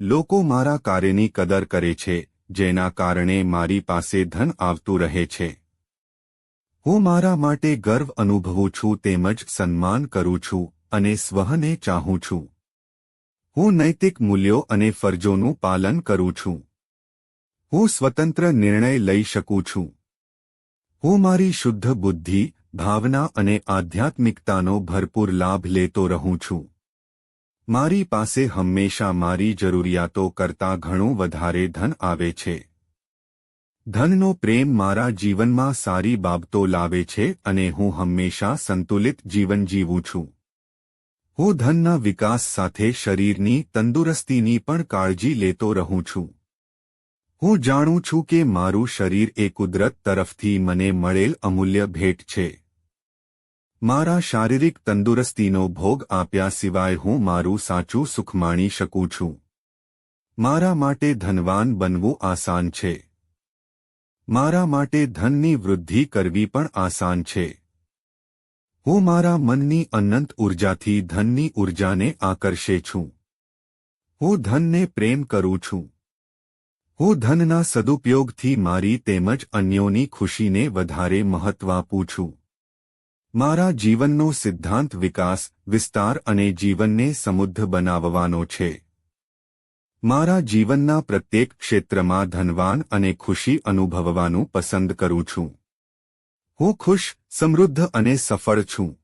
લોકો મારા કાર્યની કદર કરે છે, જેના કારણે મારી પાસે ધન આવતું રહે છે. હું મારા માટે ગર્વ અનુભવું છું, તેમજ સન્માન કરું છું અને સ્વહને ચાહું છું. હું નૈતિક મૂલ્યો અને ફરજોનું પાલન કરું છું. હું સ્વતંત્ર નિર્ણય લઈ શકું છું. હું મારી શુદ્ધ બુદ્ધિ, ભાવના અને આધ્યાત્મિકતાનો ભરપૂર લાભ લેતો રહું છું. મારી પાસે હંમેશા મારી જરૂરિયાતો કરતાં ઘણું વધારે ધન આવે છે. ધનનો પ્રેમ મારા જીવનમાં સારી બાબતો લાવે છે અને હું હંમેશા સંતુલિત જીવન જીવું છું. હું ધનના વિકાસ સાથે શરીરની તંદુરસ્તીની પણ કાળજી લેતો રહું છું. હું જાણું છું કે મારું શરીર એ કુદરત તરફથી મને મળેલ અમૂલ્ય ભેટ છે. મારા શારીરિક તંદુરસ્તીનો ભોગ આપ્યા સિવાય હું મારું સાચું સુખ માણી શકું છું. મારા માટે ધનવાન બનવું આસાન છે. મારા માટે ધનની વૃદ્ધિ કરવી પણ આસાન છે. હું મારા મનની અનંત ઉર્જાથી ધનની ઉર્જાને આકર્ષે છું. હું ધનને પ્રેમ કરું છું. હું ધનના સદુપયોગથી મારી તેમજ અન્યોની ખુશીને વધારે મહત્વ આપું છું. મારા જીવનનો સિદ્ધાંત વિકાસ, વિસ્તાર અને જીવનને સમૃદ્ધ બનાવવાનો છે. મારા જીવનના પ્રત્યેક ક્ષેત્રમાં ધનવાન અને ખુશી અનુભવવાનું પસંદ કરું છું. હું ખુશ, સમૃદ્ધ અને સફળ છું.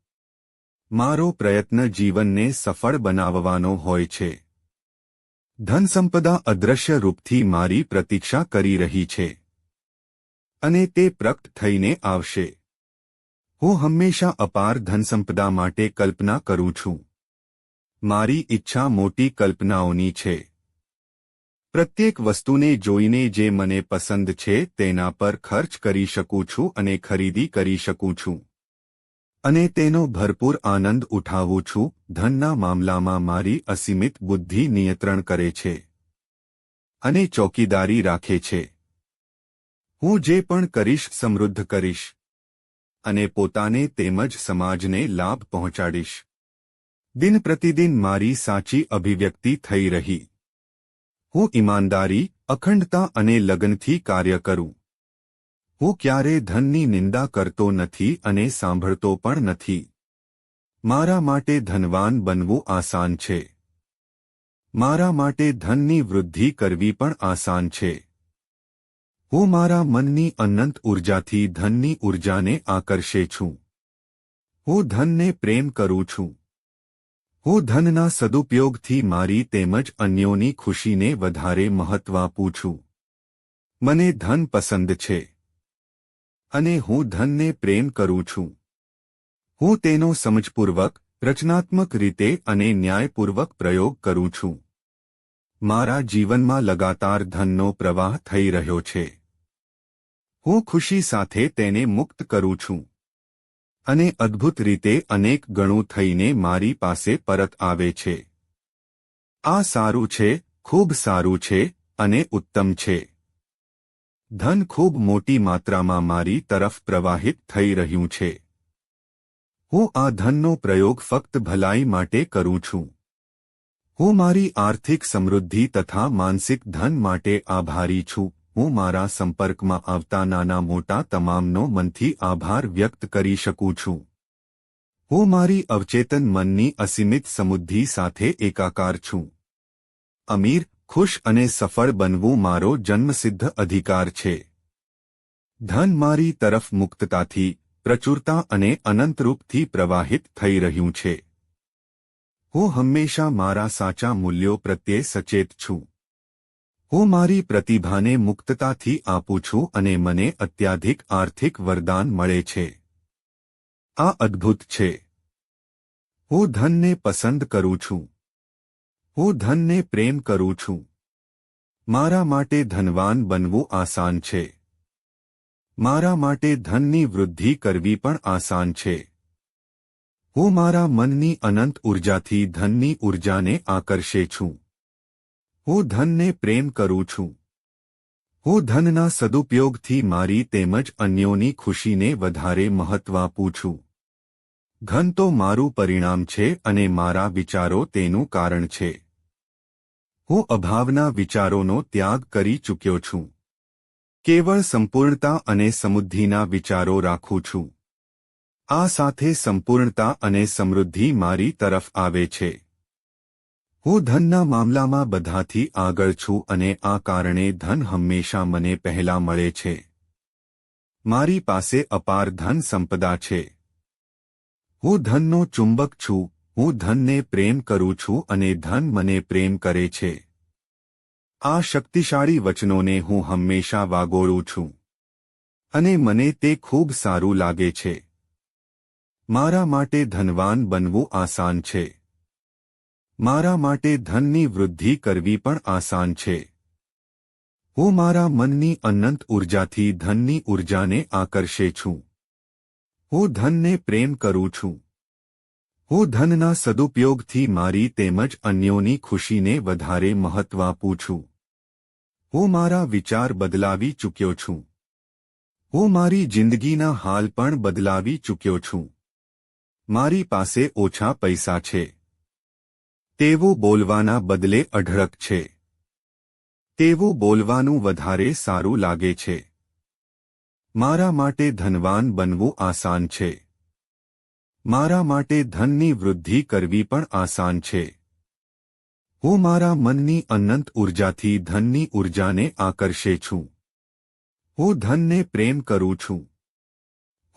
મારો પ્રયત્ન જીવનને સફળ બનાવવાનો હોય છે. ધનસંપદા અદ્રશ્ય રૂપથી મારી પ્રતીક્ષા કરી રહી છે. અને તે પ્રગટ થઈને આવશે. હું હંમેશા અપાર ધનસંપદા માટે કલ્પના કરું છું. મારી ઈચ્છા મોટી કલ્પનાઓની છે. પ્રત્યેક વસ્તુને જોઈને જે મને પસંદ છે તેના પર ખર્ચ કરી શકું છું અને ખરીદી કરી શકું છું. અને તેનો ભરપૂર આનંદ ઉઠાવું છું. ધનના મામલામાં મારી અસીમિત બુદ્ધિ નિયંત્રણ કરે છે અને ચોકીદારી રાખે છે. હું જે પણ કરીશ સમૃદ્ધ કરીશ. અને પોતાને તેમજ સમાજને લાભ પહોંચાડીશ. દિન પ્રતિદિન મારી સાચી અભિવ્યક્તિ થઈ રહી. હું ઈમાનદારી, અખંડતા અને લગનથી કાર્ય કરું. હું ક્યારે ધનની નિંદા કરતો નથી અને સાંભળતો પણ નથી. મારા માટે ધનવાન બનવું આસાન છે. મારા માટે ધનની વૃદ્ધિ કરવી પણ આસાન છે. હું મારા મનની અનંત ઉર્જાથી ધનની ઉર્જાને આકર્ષે છું. હું ધનને પ્રેમ કરું છું. હું ધનના સદુપયોગથી મારી તેમજ અન્યોની ખુશીને વધારે મહત્વ આપું છું. મને ધન પસંદ છે. અને હું ધનને પ્રેમ કરું છું. હું તેનો સમજપૂર્વક, રચનાત્મક રીતે અને ન્યાયપૂર્વક પ્રયોગ કરું છું. મારા જીવનમાં લગાતાર ધનનો પ્રવાહ થઈ રહ્યો છે. હું ખુશી સાથે તેને મુક્ત કરું છું. અને અદ્ભુત રીતે અનેક ગણું થઈને મારી પાસે પરત આવે છે. આ સારું છે, ખૂબ સારું છે, અને ઉત્તમ છે. ધન ખૂબ મોટી માત્રામાં મારી તરફ પ્રવાહિત થઈ રહ્યું છે. હું આ ધનનો પ્રયોગ ફક્ત ભલાઈ માટે કરું છું. હું મારી આર્થિક સમૃદ્ધિ તથા માનસિક ધન માટે આભારી છું. હું મારા સંપર્કમાં આવતા નાના મોટા તમામનો મનથી આભાર વ્યક્ત કરી શકું છું. હું મારી અવચેતન મનની અસીમિત સમુદ્ધિ સાથે એકાકાર છું. અમીર, ખુશ અને સફળ બનવું મારો જન્મસિદ્ધ અધિકાર છે. ધન મારી તરફ મુક્તતાથી, પ્રચુરતા અને અનંતરૂપથી પ્રવાહિત થઈ રહ્યું છે. હું હંમેશા મારા સાચા મૂલ્યો પ્રત્યે સચેત છું. હું મારી પ્રતિભાને મુક્તતાથી આપું છું અને મને અત્યાધિક આર્થિક વરદાન મળે છે. આ અદ્ભુત છે. હું ધનને પસંદ કરું છું. હું ધનને પ્રેમ કરું છું. મારા માટે ધનવાન બનવું આસાન છે. મારા માટે ધનની વૃદ્ધિ કરવી પણ આસાન છે. હું મારા મનની અનંત ઉર્જાથી ધનની ઉર્જાને આકર્ષે છું. હું ધનને પ્રેમ કરું છું. હું ધનના સદુપયોગથી મારી તેમજ અન્યોની ખુશીને વધારે મહત્વ આપું છું. ધન તો મારું પરિણામ છે અને મારા વિચારો તેનું કારણ છે. હું અભાવના વિચારોનો ત્યાગ કરી ચૂક્યો છું. કેવળ સંપૂર્ણતા અને સમૃદ્ધિના વિચારો રાખું છું. આ સાથે સંપૂર્ણતા અને સમૃદ્ધિ મારી તરફ આવે છે. હું ધનના મામલામાં બધાથી આગળ છું અને આ કારણે ધન હંમેશા મને પહેલા મળે છે. મારી પાસે અપાર ધન સંપદા છે. હું ધનનો ચુંબક છું, હું ધનને પ્રેમ કરું છું અને ધન મને પ્રેમ કરે છે. આ શક્તિશાળી વચનોને હું હંમેશા વાગોળું છું. અને મને તે ખૂબ સારું લાગે છે. મારા માટે ધનવાન બનવું આસાન છે. મારા માટે ધનની વૃદ્ધિ કરવી પણ આસાન છે. હું મારા મનની અનંત ઉર્જાથી ધનની ઉર્જાને આકર્ષે છું. હું ધનને પ્રેમ કરું છું. હું ધનના સદુપયોગથી મારી તેમજ અન્યોની ખુશીને વધારે મહત્વ આપું છું. હું મારા વિચાર બદલાવી ચૂક્યો છું. હું મારી જિંદગીના હાલ પણ બદલાવી ચૂક્યો છું. મારી પાસે ઓછા પૈસા છે. તેવું બોલવાના બદલે અઢળક છે. તેવું બોલવાનું વધારે સારું લાગે છે. મારા માટે ધનવાન બનવું આસાન છે. મારા માટે ધનની વૃદ્ધિ કરવી પણ આસાન છે. હું મારા મનની અનંત ઉર્જાથી ધનની ઉર્જાને આકર્ષે છું. હું ધનને પ્રેમ કરું છું.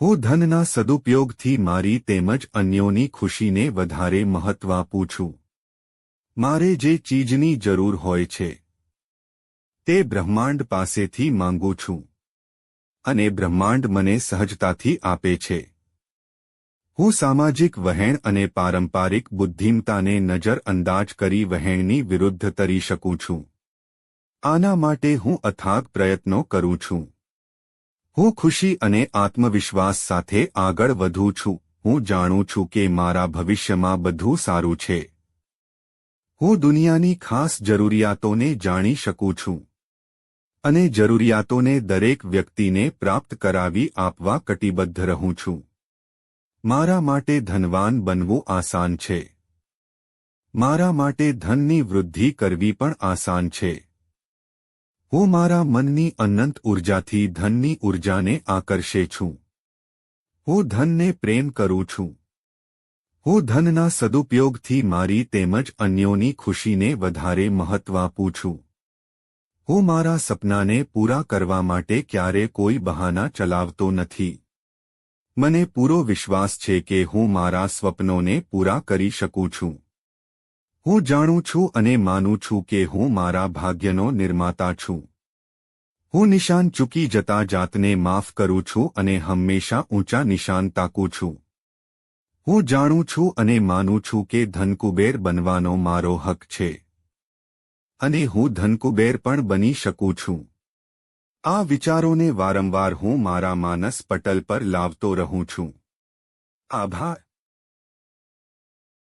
હું ધનના સદુપયોગથી મારી તેમજ અન્યોની ખુશીને વધારે મહત્વ આપું છું. મારે જે ચીજની જરૂર હોય છે, તે બ્રહ્માંડ પાસેથી માંગુ છું. અને બ્રહ્માંડ મને સહજતાથી આપે છે. હું સામાજિક વહેણ અને પારંપારિક બુદ્ધિમતાને નજરઅંદાજ કરી વહેણની વિરુદ્ધ તરી શકું છું. આના માટે હું અથાગ પ્રયત્નો કરું છું. હું ખુશી અને આત્મવિશ્વાસ સાથે આગળ વધું છું. હું જાણું છું કે મારા ભવિષ્યમાં બધું સારું છે. હું દુનિયાની ખાસ જરૂરિયાતોને જાણી શકું છું અને જરૂરિયાતોને દરેક વ્યક્તિને પ્રાપ્ત કરાવી આપવા કટિબદ્ધ રહું છું. મારા માટે ધનવાન બનવું આસાન છે. મારા માટે ધનની વૃદ્ધિ કરવી પણ આસાન છે. હું મારા મનની અનંત ઉર્જાથી ધનની ઉર્જાને આકર્ષે છું. હું ધનને પ્રેમ કરું છું. હું ધનના સદુપયોગથી મારી તેમજ અન્યોની ખુશીને વધારે મહત્વ આપું છું. હું મારા સપનાને પૂરા કરવા માટે ક્યારે કોઈ બહાના ચલાવતો નથી. મને પૂરો વિશ્વાસ છે કે હું મારા સ્વપ્નોને પૂરા કરી શકું છું. હું જાણું છું અને માનું છું કે હું મારા ભાગ્યનો નિર્માતા છું. હું નિશાન ચૂકી જતા જાતને માફ કરું છું અને હંમેશા ઊંચા નિશાન તાકું છું. હું જાણું છું અને માનું છું કે ધનકુબેર બનવાનો મારો હક છે. અને હું ધનકુબેર પણ બની શકું છું. આ વિચારોને વારંવાર હું મારા માનસ પટલ પર લાવતો રહું છું. આભાર.